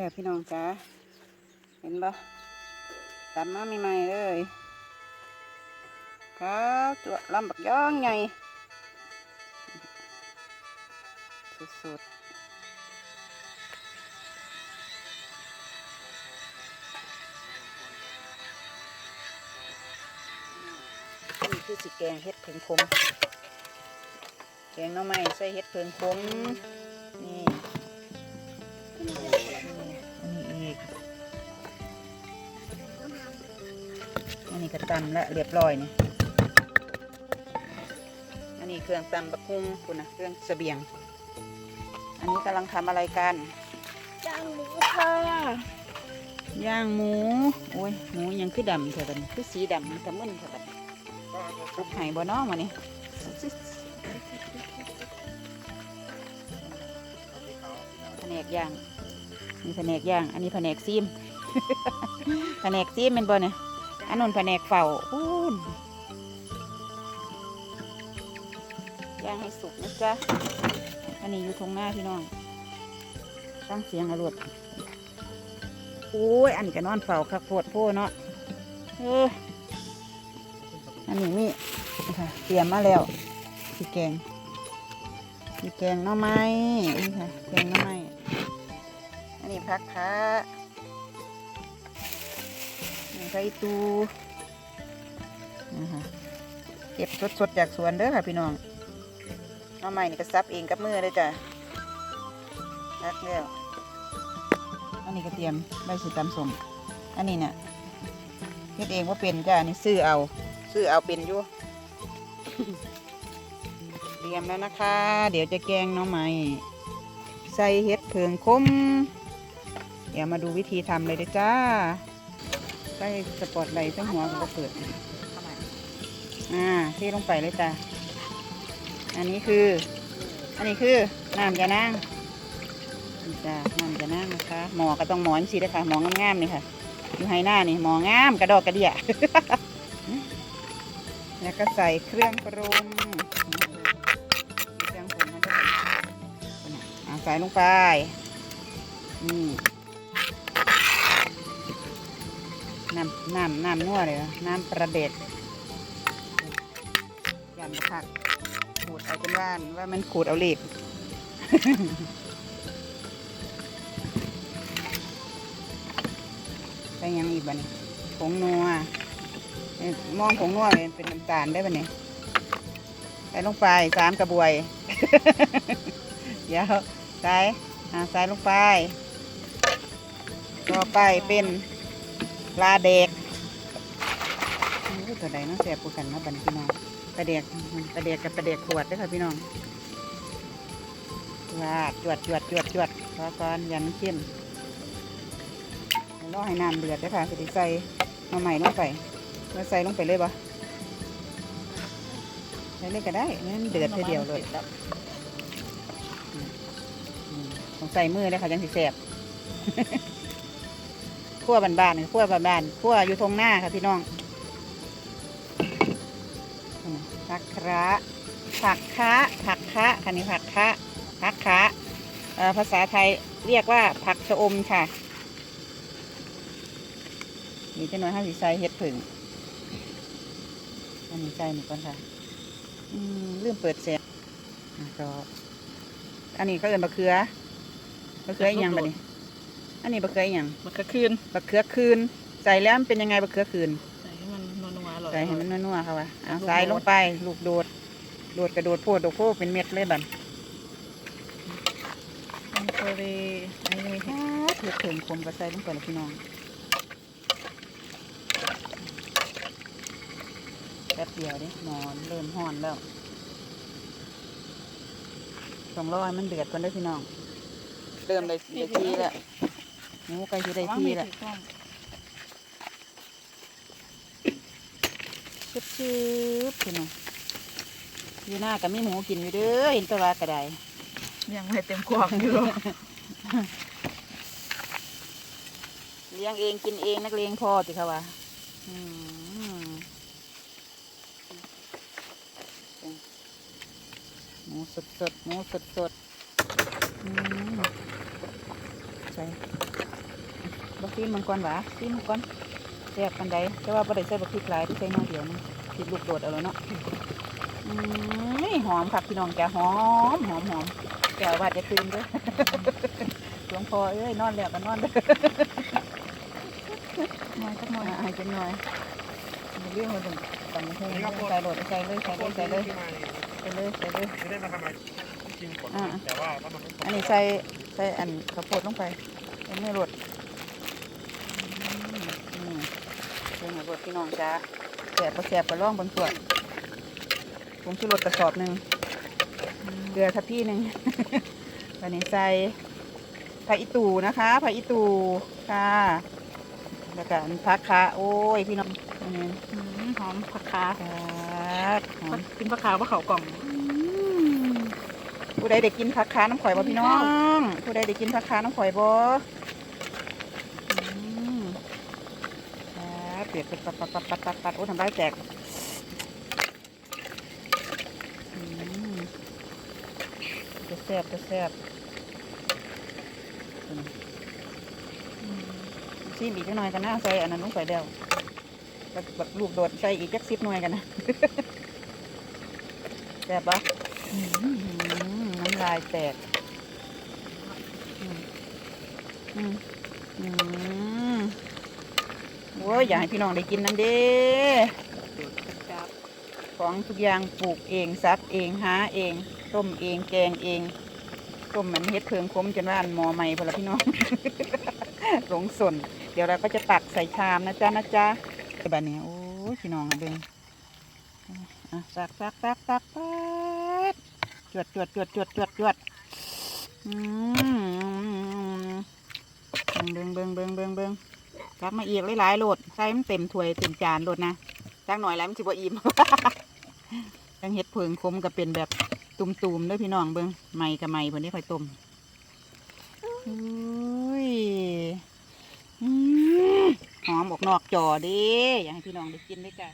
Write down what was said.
แล้วพี่น้องจ้าเห็นปะตำมาใหม่ๆเลยครับตัวลำบักย่องไงสุดๆนี่คือสิแกงเห็ดเพิงคมแกงน้ำไม้ใส่เห็ดเพิงคมนี่ อันนี้ก็ตำละเรียบร้อยนี่อันนี้เครื่องตำบักคุ้งคุณนะเครื่องเสบียง อันนี้กำลังทำอะไรกันจังหมูค่ะย่างหมูโอ้ยหมูยังคือดำเถอะบัดนคือสีดำมันตะมึนเถอะบัดนทุกไห้บ่เน้อมานี่แผนกย่างมีแผนกย่าง อันนี้แผนกซีมแผนกซีมเป็นบ่เนี่ย อันนนแผนกเฝ้าพูนย่างให้สุกนะจ๊ะอันนี้อยู่ตรงหน้าพี่น้อง ตั้งเสียงอรวดโอ้ย อันนี้ก็นอนเฝ้าคักโพดโพเนาะเอออันนี้มีค่ะเตรียมมาแล้วพี่แกงพี่แกงหน่อไม้นี่ค่ะแกงหน่อไม้อันนี้พักคะ ไก่ตูเก็บสดๆจากสวนเด้อค่ะพี่น้องน้องใหม่นี่ก็ซับเองกับมือเลยจ้ะรักแล้วอันนี้ก็เตรียมใบสีตำสมอันนี้เนี่ยเฮ็ดเองว่าเป็นจ้ะนนี้ซื้อเอา ซื้อเอาเป็นอยู่เตรียมแล้วนะคะ เดี๋ยวจะแกงน้องใหม่ใส่เห็ดเพิงคมเดี๋ยวมาดูวิธีทำเลยเด้จ้า ใส่สปอตไลท์ทั้งหัวมันก็เปิด อ่าเทลงไปเลยจ้าอันนี้คือ อันนี้คือน้ำยานั่งนี่จ้าน้ำยานั่งนะคะ หมอก็ต้องหมอนสิเด้อค่ะหมองามๆนี่ค่ะอยู่ให้หน้านี่หมองามกระดอกกระเดี่ยแล้วก็ใส่เครื่องปรุงเครื่องปรุงมันจะเป็นอ่าใส่ลงไปนี่ น้ำน้ำน้ำนัวเลยน้ำประเด็ดยันผักขูดเอาจนว่านว่ามันขูดเอาเหล็กใส่หยังอีกบ้านี่ผงนัวมองผงนัวเลยเป็นน้ำตาลได้บ้านี่ใส่ลงไปสามกระบวยเดี๋ยวใส่อ่าใส่ลงไป ต่อไปเป็น ลาเด็กตัวใดน้องแสบปูกันนะบันพี่น้องปลาเด็กปลาเด็กกับปลาเด็กขวดด้วยค่ะพี่น้องวาดจวดจวดจวดจวดพอก่อนยันเข้มรอให้น้ำเดือดด้วยค่ะจะได้ใส่มาใหม่ลงไปแล้วใส่ลงไปเลยปะใส่เลยก็ได้นั่นเดือดทีเดียวเลยต้องใส่มือเลยค่ะยังสิแสบ ขั้วบ้านๆขั้วบ้านๆขั้วอยู่ตรงหน้าค่ะพี่น้องผักคะผักคะผักคะคันนี้ผักคะผักคะภาษาไทยเรียกว่าผักชะอมค่ะนี่จะหน่อยห้าสีใส่เห็ดผึ่งอันนี้ใส่หนึ่งก่อนค่ะอืมลืมเปิดเสียงอะก็อันนี้เขาเอินบะเขือมะเขืออีกอย่างบะนี่ อันนี้บะเขืออีกอย่างมันก็คืนบะเขือคืน ใส่แล้วมันเป็นยังไงบะเขือคืน ใส่ให้มันนัวๆอร่อยใส่ให้มันนัวๆค่ะวะเอาลูกโดดใส่ลงไปลูกโดด โดดกระโดดโพดโดดโพดเป็นเม็ดเลยบันมันเคยไอ้นี่เถื่อถึงคมก็ใส่ลงไปแล้วพี่น้องแป๊บเดียวเดิหมอนเริ่มห่อนแล้วต้องรอให้มันเดือดก่อนเด้อพี่น้อง เริ่มได้ได้ทีแล้ว หมูใกล้จะได้ทีแล้วชึบชึบพี่น้องอยู่หน้าก็มีหมูกินอยู่เด้อเห็นแตัวว่ากระไดยังไม่เต็มกวางอยู่เลี้ยงเองกินเองนักเลงพอติค่ะว่าอืมหมูสดสดๆหมูสดสดๆอืมใส่บัก ซีนมังกรหวาซีนมังกรแซ่บปันใดแต่ว่าบ่ได้ใส่บักพริกหลายที่ใส่น้อยเดียวนึงพริกลูกโดดเอาแล้วเนาะอืมหอมครับพี่น้องจ้ะหอมหอมหอมแก้วว่าจะตื่นเด้อหลวงพ่อเอ้ยนอนแล้วก็นอนเด้อน้อยสักหน่อยอ่าให้จังหน่อยเรื่องมันต้องต้องให้ใส่โดดใส่เลยใส่เลยใส่เลยใส่เลยใส่เลยไม่ได้มาทำอะไรที่จริงผลอ่าแต่ว่าถ้ามันไม่อันนี้ใส่ใส่อันข้าวโพดลงไปเป็นเนื้อรดอืมเป็นเนื้อร ดพี่น้องจ้าแสบก็แสบก็ล่องบนส่วนผมชูรสกระสอบหนึ่งเกลือทัพพี่หนึ่งวันนี้ใส่ผักอีตูนะคะผักอีตูค่ะแล้วก็อันผักขาโอ้ยพี่น้องอันนี้อืมหอมผักคาครับหอมกินผักคาว่าเขากล่องผู้ใดได้กินผักขาน้ำข่อยบ่พี่น้อง ผู้ใดได้กินผักขาน้ำข่อยบ่อืมครับ เปียกปัดปัดปัดปัดปัดปัดปัดโอ้ทำได้แตกจะแซ่บจะแซ่บซีมอีกจักหน่อยกันนะใส่อันนั้นลงไปแล้วแล้วแบักลูกโดดใส่อีกจักสิบหน่วยกันนะแซ่บปะน้ำลายแตกอืมอืม โอ้ยอยากให้พี่น้องได้กินน้ำเด้ของทุกอย่างปลูกเองซับเองหาเอง ต้มเองแกงเองต้มเหมือนเฮ็ดเพิงคมจนว่าอันมอใหม่พอละพี่น้อง หลงสน เดี๋ยวเราก็จะตักใส่ชามนะจ๊ะนะจ๊ะแบบนี้โอ้ยพี่น้องเบิ่งอะตักตักตักตักตักจวดจวดจวดจวดจวดจวดอืมเบิงเบิงเบิงเบิงเบิง จักมาอีกหลายๆโหลดใส่มันเต็มถ้วยเต็มจานโหลดนะจักหน่อยแล้วมันสิบ่อิ่มจังเห็ดเพิงคมก็เป็นแบบตุ่มๆเด้วยพี่น้องเบิงไม่กับไม่เพิ่นนี้ค่อยต้มอุ้ยหอมออกนอกจอดิอยากให้พี่น้องได้กินด้วยกัน